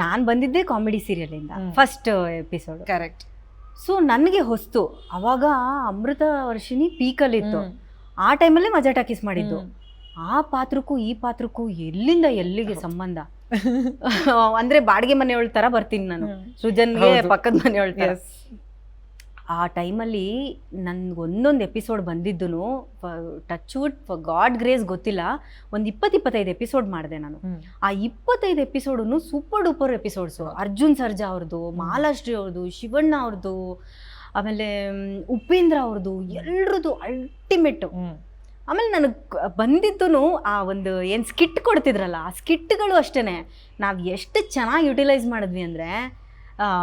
ನಾನು ಬಂದಿದ್ದೆ comedy serial ಇಂದ ಫಸ್ಟ್ ಎಪಿಸೋಡ್ ಕರೆಕ್ಟ್ ಸೊ ನನಗೆ ಹೊಸ್ತು. ಅವಾಗ ಅಮೃತ ವರ್ಷಿಣಿ ಪೀಕಲ್ಲಿತ್ತು ಆ ಟೈಮಲ್ಲೇ ಮಜಾ ಟಾಕೀಸ್ ಮಾಡಿದ್ದು. ಆ ಪಾತ್ರಕ್ಕೂ ಈ ಪಾತ್ರಕ್ಕೂ ಎಲ್ಲಿಂದ ಎಲ್ಲಿಗೆ ಸಂಬಂಧ? ಅಂದ್ರೆ ಬಾಡಿಗೆ ಮನೆಯೊಳ ತರ ಬರ್ತೀನಿ ನಾನು. ಸೃಜನ್ಗೆ. ಪಕ್ಕದ ಮನೆಯೊಳ ತರ. ಆ ಟೈಮಲ್ಲಿ ನನಗೊಂದೊಂದು ಒಂದೊಂದು ಎಪಿಸೋಡ್ ಬಂದಿದ್ದು ಟಚ್ ವುಡ್ ಗಾಡ್ ಗ್ರೇಸ್ ಗೊತ್ತಿಲ್ಲ ಒಂದು ಇಪ್ಪತ್ತು ಇಪ್ಪತ್ತೈದು ಎಪಿಸೋಡ್ ಮಾಡಿದೆ ನಾನು. ಆ ಇಪ್ಪತ್ತೈದು ಎಪಿಸೋಡನ್ನು super duper episodes. Arjun Sarja ಅವ್ರದ್ದು ಮಾಲಾಶ್ರೀ ಅವ್ರದ್ದು ಶಿವಣ್ಣ ಅವ್ರದ್ದು ಆಮೇಲೆ ಉಪೇಂದ್ರ ಅವ್ರದ್ದು ಎಲ್ರದ್ದು ಅಲ್ಟಿಮೇಟು ಆಮೇಲೆ ನನಗೆ ಬಂದಿದ್ದು ಆ ಒಂದು ಏನು ಸ್ಕಿಟ್ ಕೊಡ್ತಿದ್ರಲ್ಲ ಆ ಸ್ಕಿಟ್ಗಳು ಅಷ್ಟೇ ನಾವು ಎಷ್ಟು ಚೆನ್ನಾಗಿ ಯುಟಿಲೈಸ್ ಮಾಡಿದ್ವಿ ಅಂದರೆ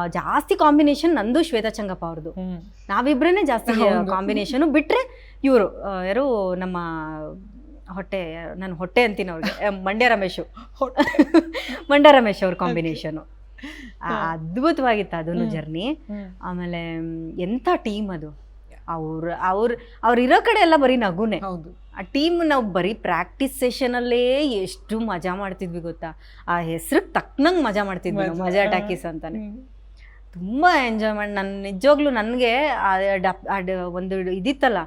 ಜಾಸ್ತಿ ಕಾಂಬಿನೇಷನ್ ನಂದು ಶ್ವೇತಾ ಚಂಗಪ್ಪ ಅವ್ರದ್ದು ನಾವಿಬ್ರೇ ಜಾಸ್ತಿ ಕಾಂಬಿನೇಷನ್ ಬಿಟ್ರೆ ಇವರು ಯಾರು ನಮ್ಮ ಹೊಟ್ಟೆ ನಾನು ಹೊಟ್ಟೆ ಅಂತೀನಿ ಅವ್ರಿಗೆ ಮಂಡ್ಯ ರಮೇಶು. ಮಂಡ್ಯ ರಮೇಶ್ ಅವ್ರ ಕಾಂಬಿನೇಷನು ಅದ್ಭುತವಾಗಿತ್ತು ಅದನ್ನು ಜರ್ನಿ ಆಮೇಲೆ ಎಂಥ ಟೀಮ್ ಅದು. ಅವ್ರ ಅವ್ರ ಅವ್ರು ಇರೋ ಕಡೆ ಎಲ್ಲ ಬರೀ ನಗುನೆ. ಹೌದು. ಆ ಟೀಮ್ ನಾವು ಬರೀ ಪ್ರಾಕ್ಟೀಸ್ ಸೆಷನಲ್ಲೇ ಎಷ್ಟು ಮಜಾ ಮಾಡ್ತಿದ್ವಿ ಗೊತ್ತಾ? ಆ ಹೆಸ್ರಿಗೆ ತಕ್ಕನಂಗೆ ಮಜಾ ಮಾಡ್ತಿದ್ವಿ ನಾವು, ಮಜಾ. ಟಾಕೀಸ್ ಅಂತಾನೆ. ತುಂಬ ಎಂಜಾಯ್ ಮಾಡಿ ನನ್ನ ನಿಜವಾಗ್ಲೂ ನನಗೆ ಒಂದು ಇದಿತ್ತಲ್ಲ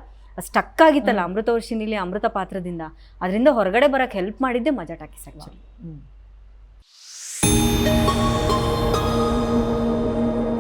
ಸ್ಟಕ್ ಆಗಿತ್ತಲ್ಲ ಅಮೃತ ವರ್ಷಿನಿಲಿ ಅಮೃತ ಪಾತ್ರದಿಂದ. ಅದರಿಂದ ಹೊರಗಡೆ ಬರೋಕ್ಕೆ ಹೆಲ್ಪ್ ಮಾಡಿದ್ದೆ ಮಜಾ ಟಾಕೀಸ್ ಆ್ಯಕ್ಚುಲಿ